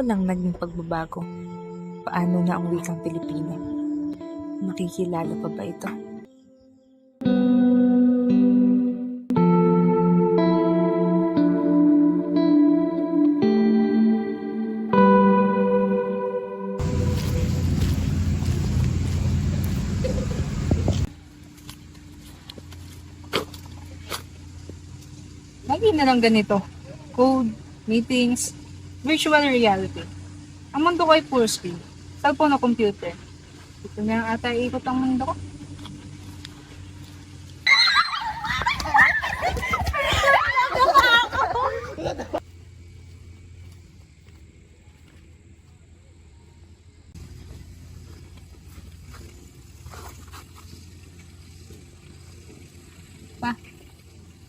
Kung walang naging pagbabago? Paano na ang wikang Pilipino? Makikilala pa ba ito? Lagi na lang ganito. Code, meetings, virtual reality. Ang mundo ko ay full screen. Cellphone o computer. Ito na ata ikot ang mundo ko. Pa,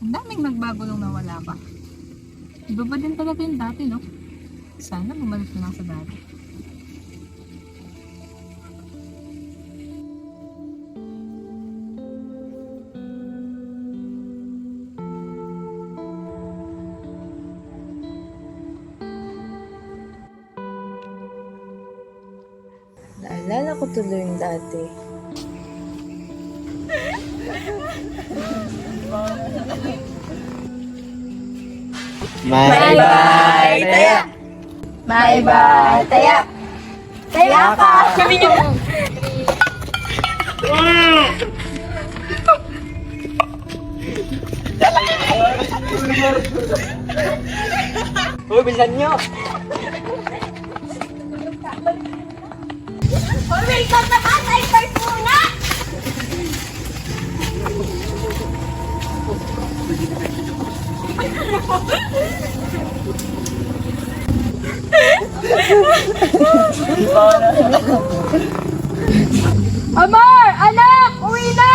ang daming nagbago nung nawala pa. Iba ba din talaga yung dati, no? Sana bumalik na lang sa dati. Naalala ko tuloy yung dati. Bye-bye! Taya! Bye-bye! Taya! Taya ka! Uy, bilisan nyo! Welcome na ka sa Fortuna! Amor! Anak! Uwi na!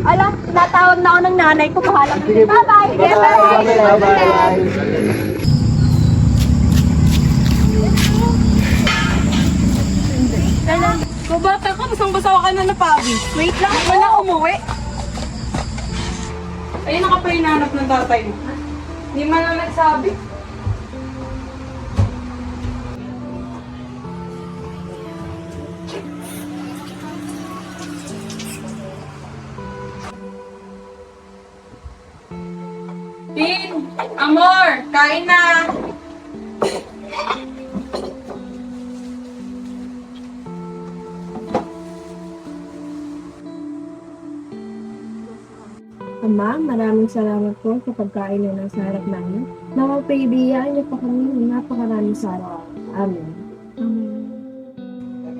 Alam, natawag na ako ng nanay ko. Bahala ka. Bye-bye! Bye-bye! Bye-bye! Kubata ka, basang-basa ka na na pabi. Wait lang, wala umuwi. Ayun na ka pa hinahanap ng tatay mo. Hindi man lang nagsabi. Amor! Kain na! Ama, maraming salamat po sa pagkain na nasa harap namin. Napapaibiyaan niyo pa kami ng napakaraming sa araw. Amen.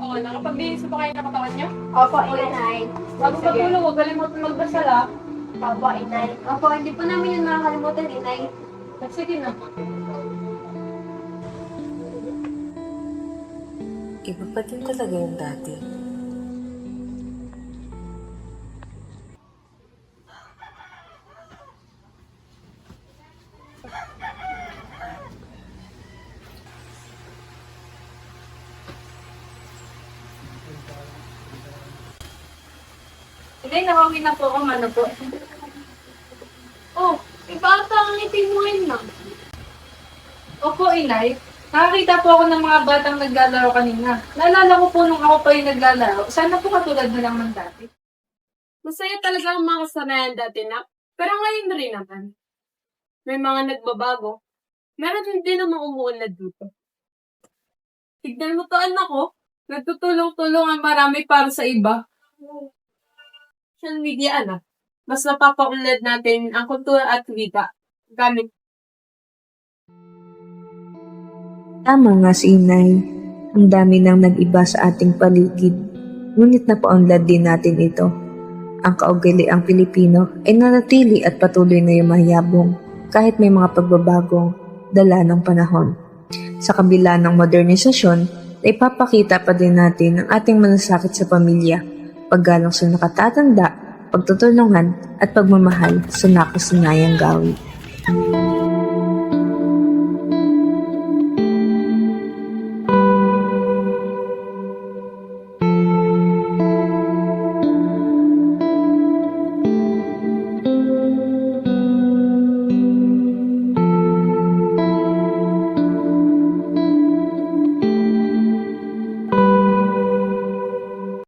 Oo, nakapaglinis ba kayo ng katawan niyo? Opo, inay. Bago patulog, huwag kalimutan magdasal ah. Opo, inay. Opo, hindi po namin yun nakakalimutan, inay. Sige na. Iba pa din talaga yung dati. Hindi, nakawin na po ako, ano po. Oh, iba ata ang ngiti mo ngayon na. Opo, inay. Nakakita po ako ng mga batang naglalaro kanina. Naalala ko po nung ako pa yung naglalaro. Sana po katulad na lang ng dati. Masaya talaga ang mga kasanayan dati na, pero ngayon rin naman. May mga nagbabago. Meron din din namang umuunlad dito. Tignan mo to anak ko, nagtutulong-tulong ang marami para sa iba. Social media anak, mas napapaunlad natin ang kultura at wika gamit Tama nga si Inay. Ang dami nang nag-iba sa ating paligid. Ngunit napaunlad din natin ito. Ang kaugali ang Pilipino ay nanatili at patuloy na yumayabong kahit may mga pagbabagong dala ng panahon. Sa kabila ng modernisasyon, ay papakita pa din natin ang ating malasakit sa pamilya, paggalang sa nakatatanda, pagtutulungan at pagmamahal sa nakasanayang gawi.